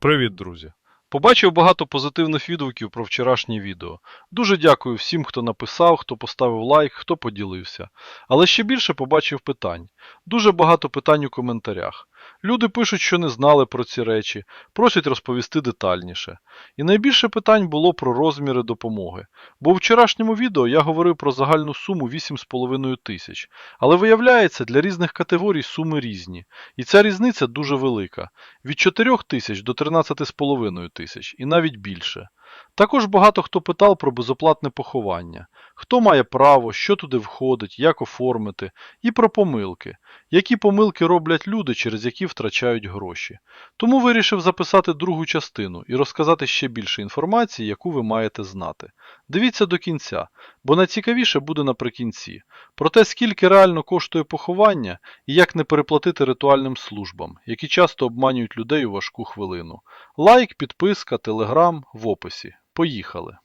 Привіт, друзі! Побачив багато позитивних відгуків про вчорашнє відео. Дуже дякую всім, хто написав, хто поставив лайк, хто поділився. Але ще більше побачив питань. Дуже багато питань у коментарях. Люди пишуть, що не знали про ці речі, просять розповісти детальніше. І найбільше питань було про розміри допомоги. Бо у вчорашньому відео я говорив про загальну суму 8,5 тисяч. Але виявляється, для різних категорій суми різні. І ця різниця дуже велика від 4 тисяч до 13,5 тисяч і навіть більше. Також багато хто питав про безоплатне поховання, хто має право, що туди входить, як оформити, і про помилки, які помилки роблять люди, через які втрачають гроші. Тому вирішив записати другу частину і розказати ще більше інформації, яку ви маєте знати. Дивіться до кінця, бо найцікавіше буде наприкінці, про те, скільки реально коштує поховання і як не переплатити ритуальним службам, які часто обманюють людей у важку хвилину. Лайк, підписка, телеграм в описі. Поїхали.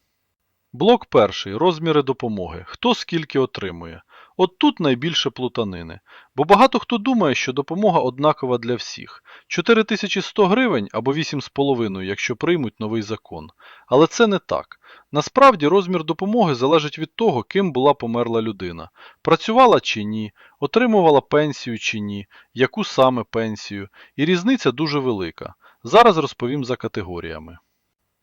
Блок перший. Розміри допомоги. Хто скільки отримує. От тут найбільше плутанини. Бо багато хто думає, що допомога однакова для всіх. 4100 гривень або 8,5, якщо приймуть новий закон. Але це не так. Насправді розмір допомоги залежить від того, ким була померла людина. Працювала чи ні, отримувала пенсію чи ні, яку саме пенсію. І різниця дуже велика. Зараз розповім за категоріями.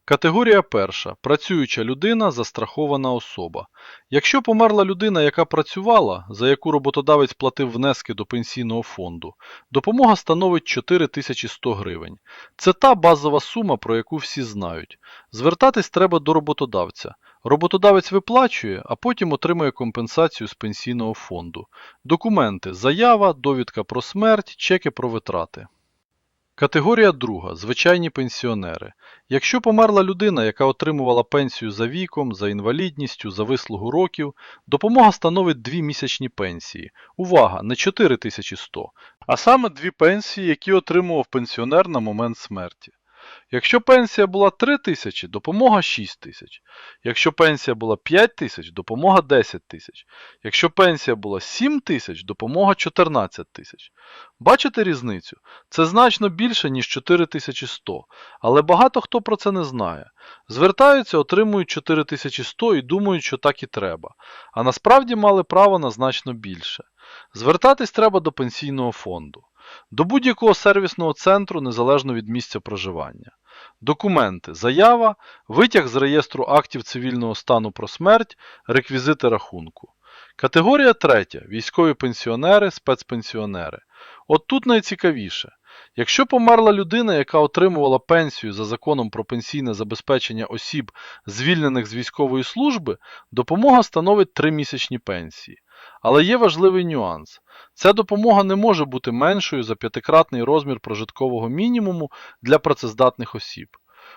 Категорія перша. Працююча людина, застрахована особа. Якщо померла людина, яка працювала, за яку роботодавець платив внески до пенсійного фонду, допомога становить 4100 гривень. Це та базова сума, про яку всі знають. Звертатись треба до роботодавця. Роботодавець виплачує, а потім отримує компенсацію з пенсійного фонду. Документи, заява, довідка про смерть, чеки про витрати. Категорія друга. Звичайні пенсіонери. Якщо померла людина, яка отримувала пенсію за віком, за інвалідністю, за вислугу років, допомога становить дві місячні пенсії. Увага, не 4100, а саме дві пенсії, які отримував пенсіонер на момент смерті. Якщо пенсія була 3 тисячі, допомога 6 тисяч. Якщо пенсія була 5 тисяч, допомога 10 тисяч. Якщо пенсія була 7 тисяч, допомога 14 тисяч. Бачите різницю? Це значно більше, ніж 4100, але багато хто про це не знає. Звертаються, отримують 4100 і думають, що так і треба. А насправді мали право на значно більше. Звертатись треба до пенсійного фонду. До будь-якого сервісного центру незалежно від місця проживання. Документи, заява, витяг з реєстру актів цивільного стану про смерть, реквізити рахунку. Категорія третя. Військові пенсіонери, спецпенсіонери. От тут найцікавіше. Якщо померла людина, яка отримувала пенсію за законом про пенсійне забезпечення осіб, звільнених з військової служби, допомога становить 3 місячні пенсії. Але є важливий нюанс. Ця допомога не може бути меншою за п'ятикратний розмір прожиткового мінімуму для працездатних осіб.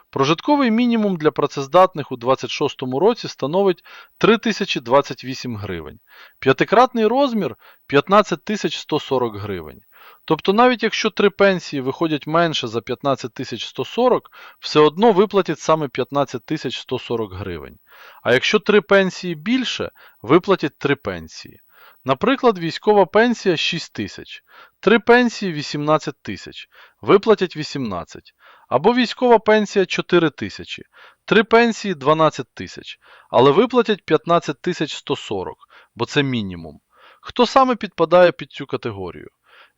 Прожитковий мінімум для працездатних у 2026 році становить 3028 гривень. П'ятикратний розмір 15 140 гривень. Тобто навіть якщо три пенсії виходять менше за 15 140, все одно виплатять саме 15 140 гривень. А якщо три пенсії більше, виплатять три пенсії. Наприклад, військова пенсія 6 тисяч, три пенсії 18 тисяч, виплатять 18. Або військова пенсія 4 тисячі, три пенсії 12 тисяч, але виплатять 15 тисяч 140, бо це мінімум. Хто саме підпадає під цю категорію?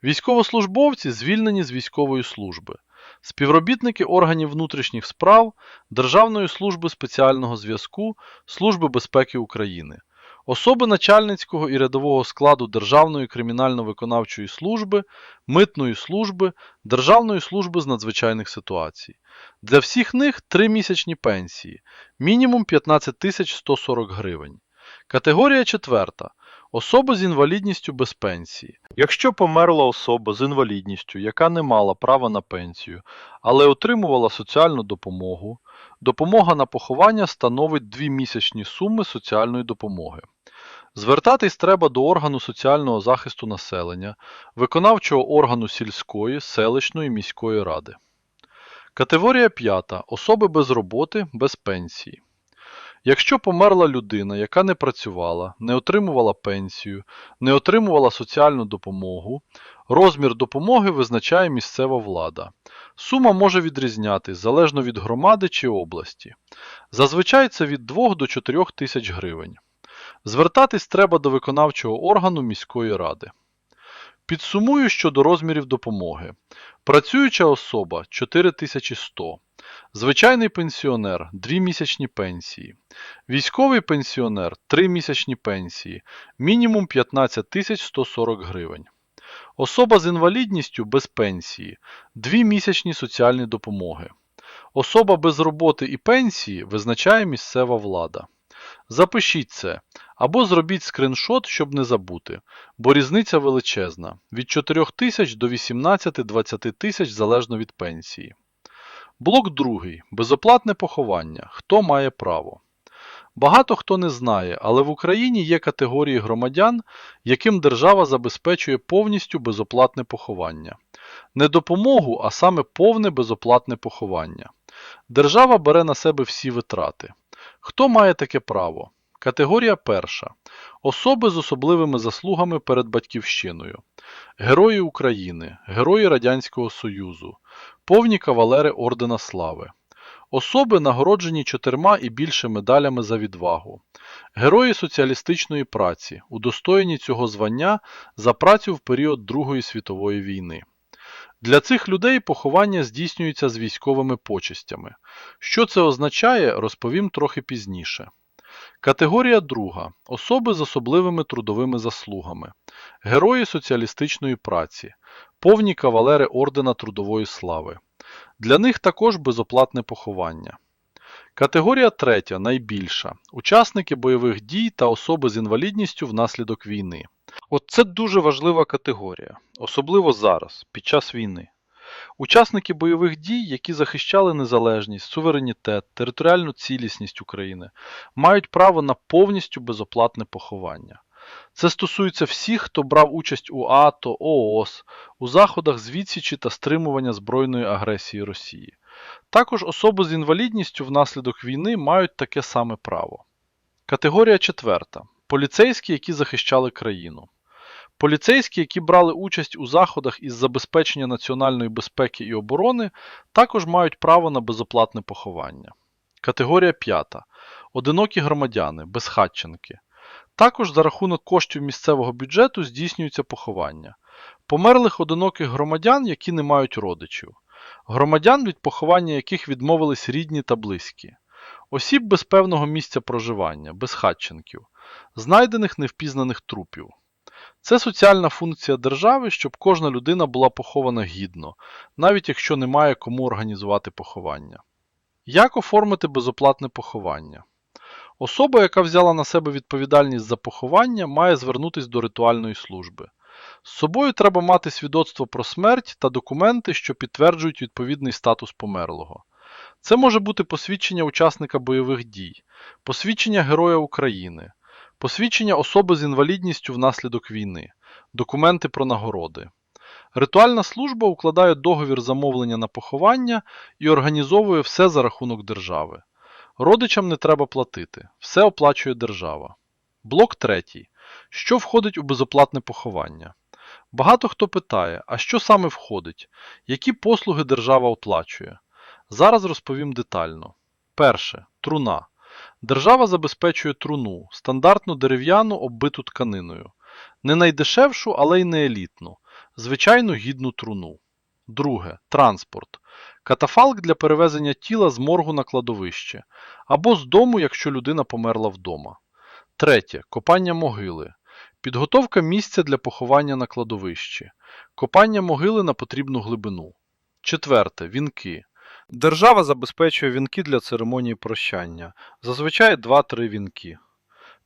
Військовослужбовці звільнені з військової служби, співробітники органів внутрішніх справ, Державної служби спеціального зв'язку, Служби безпеки України, особи начальницького і рядового складу Державної кримінально-виконавчої служби, Митної служби, Державної служби з надзвичайних ситуацій. Для всіх них 3 місячні пенсії, мінімум 15 140 гривень. Категорія четверта. Особи з інвалідністю без пенсії. Якщо померла особа з інвалідністю, яка не мала права на пенсію, але отримувала соціальну допомогу, допомога на поховання становить дві місячні суми соціальної допомоги. Звертатись треба до органу соціального захисту населення, виконавчого органу сільської, селищної міської ради. Категорія 5. Особи без роботи, без пенсії. Якщо померла людина, яка не працювала, не отримувала пенсію, не отримувала соціальну допомогу, розмір допомоги визначає місцева влада. Сума може відрізнятись залежно від громади чи області. Зазвичай це від 2 до 4 тисяч гривень. Звертатись треба до виконавчого органу міської ради. Підсумую щодо розмірів допомоги. Працююча особа 4100. Звичайний пенсіонер 2 місячні пенсії. Військовий пенсіонер 3 місячні пенсії. Мінімум 15 140 гривень. Особа з інвалідністю без пенсії 2 місячні соціальні допомоги. Особа без роботи і пенсії визначає місцева влада. Запишіть це або зробіть скриншот, щоб не забути, бо різниця величезна від 4 тисяч до 18-20 тисяч залежно від пенсії. Блок другий. Безоплатне поховання. Хто має право? Багато хто не знає, але в Україні є категорії громадян, яким держава забезпечує повністю безоплатне поховання. Не допомогу, а саме повне безоплатне поховання. Держава бере на себе всі витрати. Хто має таке право? Категорія перша. Особи з особливими заслугами перед батьківщиною. Герої України, Герої Радянського Союзу, повні кавалери Ордена Слави. Особи, нагороджені чотирма і більше медалями за відвагу. Герої соціалістичної праці, удостоєні цього звання за працю в період Другої світової війни. Для цих людей поховання здійснюється з військовими почестями. Що це означає, розповім трохи пізніше. Категорія друга. Особи з особливими трудовими заслугами. Герої соціалістичної праці. Повні кавалери Ордена Трудової Слави. Для них також безоплатне поховання. Категорія третя, найбільша. Учасники бойових дій та особи з інвалідністю внаслідок війни. От це дуже важлива категорія, особливо зараз, під час війни. Учасники бойових дій, які захищали незалежність, суверенітет, територіальну цілісність України, мають право на повністю безоплатне поховання. Це стосується всіх, хто брав участь у АТО, ООС, у заходах з відсічі та стримування збройної агресії Росії. Також особи з інвалідністю внаслідок війни мають таке саме право. Категорія четверта. Поліцейські, які захищали країну. Поліцейські, які брали участь у заходах із забезпечення національної безпеки і оборони, також мають право на безоплатне поховання. Категорія п'ята. Одинокі громадяни, безхатченки. Також за рахунок коштів місцевого бюджету здійснюється поховання. Померлих одиноких громадян, які не мають родичів. Громадян, від поховання яких відмовились рідні та близькі. Осіб без певного місця проживання, безхатченків. Знайдених невпізнаних трупів. Це соціальна функція держави, щоб кожна людина була похована гідно, навіть якщо немає кому організувати поховання. Як оформити безоплатне поховання? Особа, яка взяла на себе відповідальність за поховання, має звернутися до ритуальної служби. З собою треба мати свідоцтво про смерть та документи, що підтверджують відповідний статус померлого. Це може бути посвідчення учасника бойових дій, посвідчення Героя України, посвідчення особи з інвалідністю внаслідок війни, документи про нагороди. Ритуальна служба укладає договір замовлення на поховання і організовує все за рахунок держави. Родичам не треба платити, все оплачує держава. Блок третій. Що входить у безоплатне поховання? Багато хто питає, а що саме входить? Які послуги держава оплачує? Зараз розповім детально. Перше. Труна. Держава забезпечує труну, стандартну дерев'яну оббиту тканиною. Не найдешевшу, але й не елітну. Звичайну гідну труну. Друге. Транспорт. Катафалк для перевезення тіла з моргу на кладовище. Або з дому, якщо людина померла вдома. Третє. Копання могили. Підготовка місця для поховання на кладовищі. Копання могили на потрібну глибину. Четверте. Вінки. Держава забезпечує вінки для церемонії прощання. Зазвичай 2-3 вінки.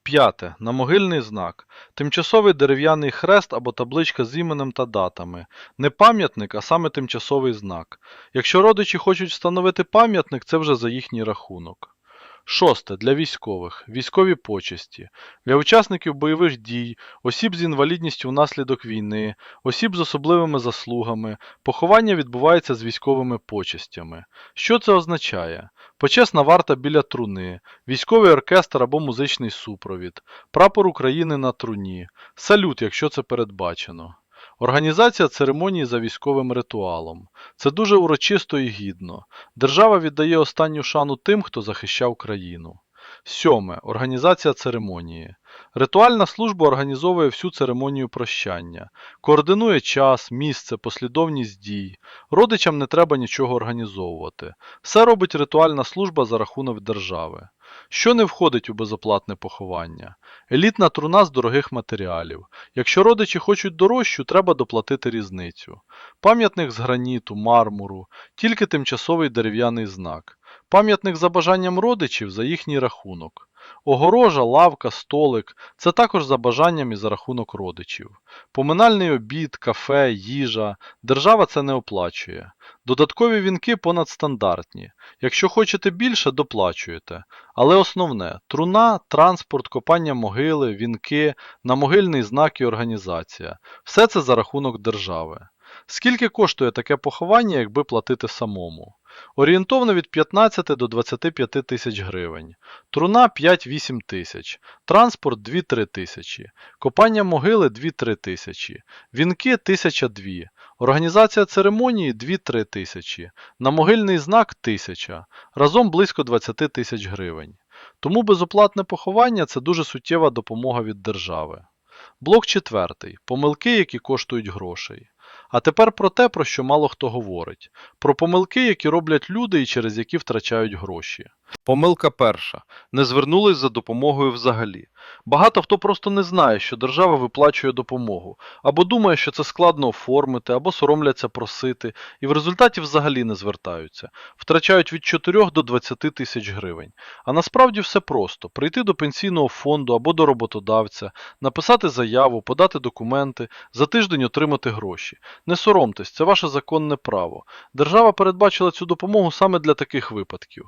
П'яте. На могильний знак. Тимчасовий дерев'яний хрест або табличка з іменем та датами. Не пам'ятник, а саме тимчасовий знак. Якщо родичі хочуть встановити пам'ятник, це вже за їхній рахунок. Шосте. Для військових. Військові почесті. Для учасників бойових дій, осіб з інвалідністю внаслідок війни, осіб з особливими заслугами. Поховання відбувається з військовими почестями. Що це означає? Почесна варта біля труни, військовий оркестр або музичний супровід, прапор України на труні, салют, якщо це передбачено. Організація церемонії за військовим ритуалом. Це дуже урочисто і гідно. Держава віддає останню шану тим, хто захищав країну. Сьоме. Організація церемонії. Ритуальна служба організовує всю церемонію прощання, координує час, місце, послідовність дій. Родичам не треба нічого організовувати. Все робить ритуальна служба за рахунок держави. Що не входить у безоплатне поховання? Елітна труна з дорогих матеріалів. Якщо родичі хочуть дорожчу, треба доплатити різницю. Пам'ятник з граніту, мармуру, тільки тимчасовий дерев'яний знак. Пам'ятник за бажанням родичів за їхній рахунок. Огорожа, лавка, столик це також за бажанням і за рахунок родичів. Поминальний обід, кафе, їжа. Держава це не оплачує. Додаткові вінки понадстандартні. Якщо хочете більше, доплачуєте. Але основне труна, транспорт, копання могили, вінки, намогильний знак і організація. Все це за рахунок держави. Скільки коштує таке поховання, якби платити самому? Орієнтовно від 15 до 25 тисяч гривень. Труна 5-8 тисяч. Транспорт 2-3 тисячі. Копання могили 2-3 тисячі. Вінки 1002. Організація церемонії 2-3 тисячі. Намогильний знак 1000. Разом близько 20 тисяч гривень. Тому безоплатне поховання це дуже суттєва допомога від держави. Блок четвертий. Помилки, які коштують грошей. А тепер про те, про що мало хто говорить. Про помилки, які роблять люди і через які втрачають гроші. Помилка перша. Не звернулись за допомогою взагалі. Багато хто просто не знає, що держава виплачує допомогу, або думає, що це складно оформити, або соромляться просити, і в результаті взагалі не звертаються, втрачають від 4 до 20 тисяч гривень. А насправді все просто: прийти до пенсійного фонду або до роботодавця, написати заяву, подати документи, за тиждень отримати гроші. Не соромтесь, це ваше законне право. Держава передбачила цю допомогу саме для таких випадків.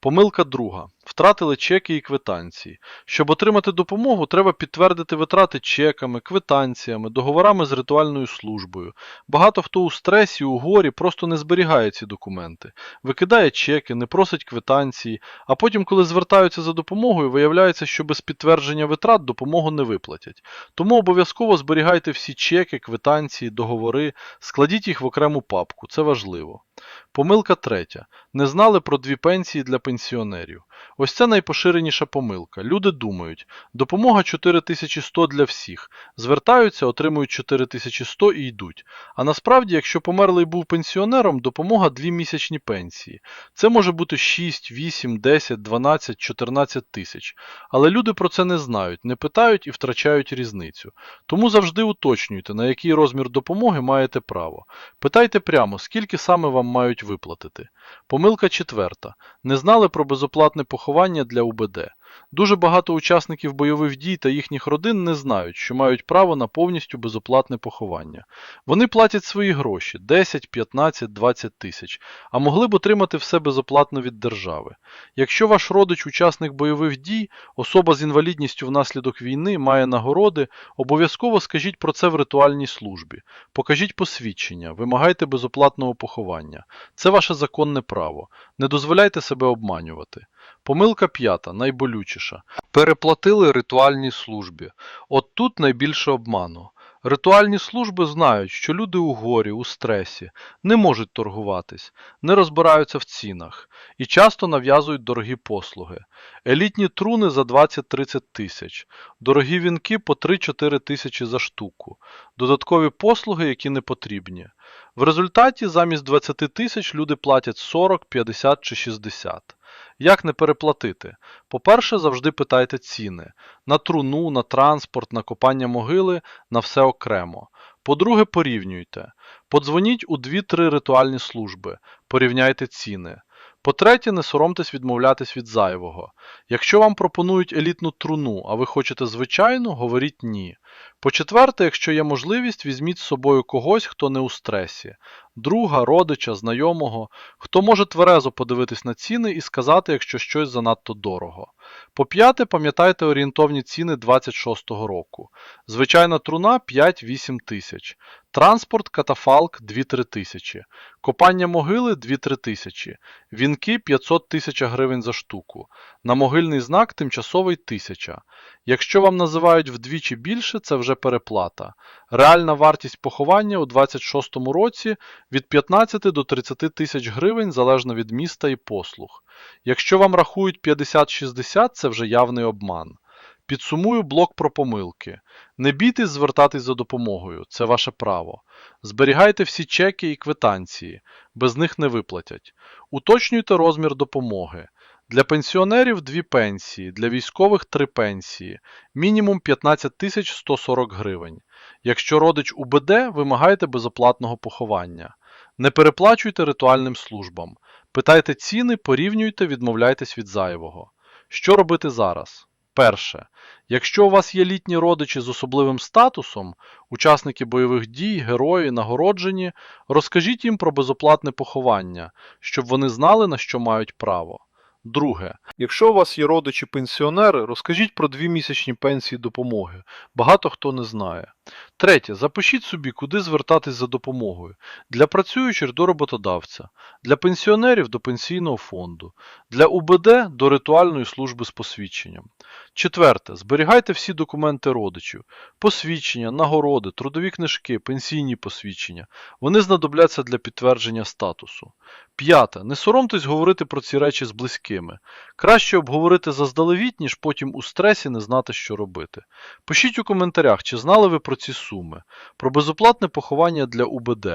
Помилка друга. Втратили чеки і квитанції. Щоб отримати допомогу, треба підтвердити витрати чеками, квитанціями, договорами з ритуальною службою. Багато хто у стресі, у горі просто не зберігає ці документи, викидає чеки, не просить квитанції, а потім, коли звертаються за допомогою, виявляється, що без підтвердження витрат допомогу не виплатять. Тому обов'язково зберігайте всі чеки, квитанції, договори, складіть їх в окрему папку, це важливо. Помилка третя. Не знали про дві пенсії для пенсіонерів. Ось це найпоширеніша помилка. Люди думають, допомога 4100 для всіх. Звертаються, отримують 4100 і йдуть. А насправді, якщо померлий був пенсіонером, допомога 2 місячні пенсії. Це може бути 6, 8, 10, 12, 14 тисяч. Але люди про це не знають, не питають і втрачають різницю. Тому завжди уточнюйте, на який розмір допомоги маєте право. Питайте прямо, скільки саме вам мають виплатити. Помилка четверта. Не знали про безоплатне поховання для УБД. Дуже багато учасників бойових дій та їхніх родин не знають, що мають право на повністю безоплатне поховання. Вони платять свої гроші 10, 15, 20 тисяч, а могли б отримати все безоплатно від держави. Якщо ваш родич учасник бойових дій, особа з інвалідністю внаслідок війни має нагороди, обов'язково скажіть про це в ритуальній службі. Покажіть посвідчення, вимагайте безоплатного поховання. Це ваше законне право. Не дозволяйте себе обманювати. Помилка п'ята, найболючіша. Переплатили ритуальній службі. От тут найбільше обману. Ритуальні служби знають, що люди у горі, у стресі, не можуть торгуватись, не розбираються в цінах і часто нав'язують дорогі послуги. Елітні труни за 20-30 тисяч, дорогі вінки по 3-4 тисячі за штуку, додаткові послуги, які не потрібні. В результаті замість 20 тисяч люди платять 40, 50 чи 60. Як не переплатити? По-перше, завжди питайте ціни на труну, на транспорт, на копання могили, на все окремо. По-друге, порівнюйте. Подзвоніть у 2-3 ритуальні служби, порівняйте ціни. По-третє, не соромтесь відмовлятись від зайвого. Якщо вам пропонують елітну труну, а ви хочете звичайну, говоріть ні. По-четверте, якщо є можливість, візьміть з собою когось, хто не у стресі, друга, родича, знайомого, хто може тверезо подивитись на ціни і сказати, якщо щось занадто дорого. По-п'яте, пам'ятайте орієнтовні ціни 26-го року. Звичайна труна 5-8 тисяч. Транспорт, катафалк 2-3 тисячі. Копання могили 2-3 тисячі. Вінки 500 тисяч гривень за штуку. На могильний знак тимчасовий 1000. Якщо вам називають вдвічі більше, це вже переплата. Реальна вартість поховання у 2026 році від 15 до 30 тисяч гривень залежно від міста і послуг. Якщо вам рахують 50-60, це вже явний обман. Підсумую блок про помилки. Не бійтесь звертатись за допомогою, це ваше право. Зберігайте всі чеки і квитанції, без них не виплатять. Уточнюйте розмір допомоги. Для пенсіонерів дві пенсії, для військових три пенсії, мінімум 15 тисяч 140 гривень. Якщо родич УБД, вимагайте безоплатного поховання. Не переплачуйте ритуальним службам. Питайте ціни, порівнюйте, відмовляйтесь від зайвого. Що робити зараз? Перше. Якщо у вас є літні родичі з особливим статусом, учасники бойових дій, герої, нагороджені, розкажіть їм про безоплатне поховання, щоб вони знали, на що мають право. Друге. Якщо у вас є родичі-пенсіонери, розкажіть про дві місячні пенсії допомоги. Багато хто не знає. Третє. Запишіть собі, куди звертатись за допомогою. Для працюючих до роботодавця, для пенсіонерів до пенсійного фонду, для УБД до ритуальної служби з посвідченням. Четверте. Зберігайте всі документи родичів: посвідчення, нагороди, трудові книжки, пенсійні посвідчення. Вони знадобляться для підтвердження статусу. П'яте. Не соромтесь говорити про ці речі з близькими. Краще обговорити заздалегідь, ніж потім у стресі не знати, що робити. Пишіть у коментарях, чи знали ви про ці суми, про безоплатне поховання для УБД,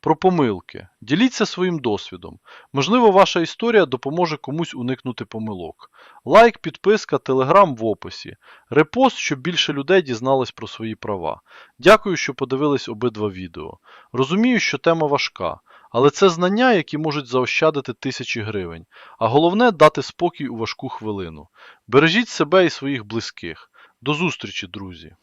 про помилки. Діліться своїм досвідом. Можливо, ваша історія допоможе комусь уникнути помилок. Лайк, підписка, телеграм в описі. Репост, щоб більше людей дізнались про свої права. Дякую, що подивились обидва відео. Розумію, що тема важка. Але це знання, які можуть заощадити тисячі гривень, а головне дати спокій у важку хвилину. Бережіть себе і своїх близьких. До зустрічі, друзі!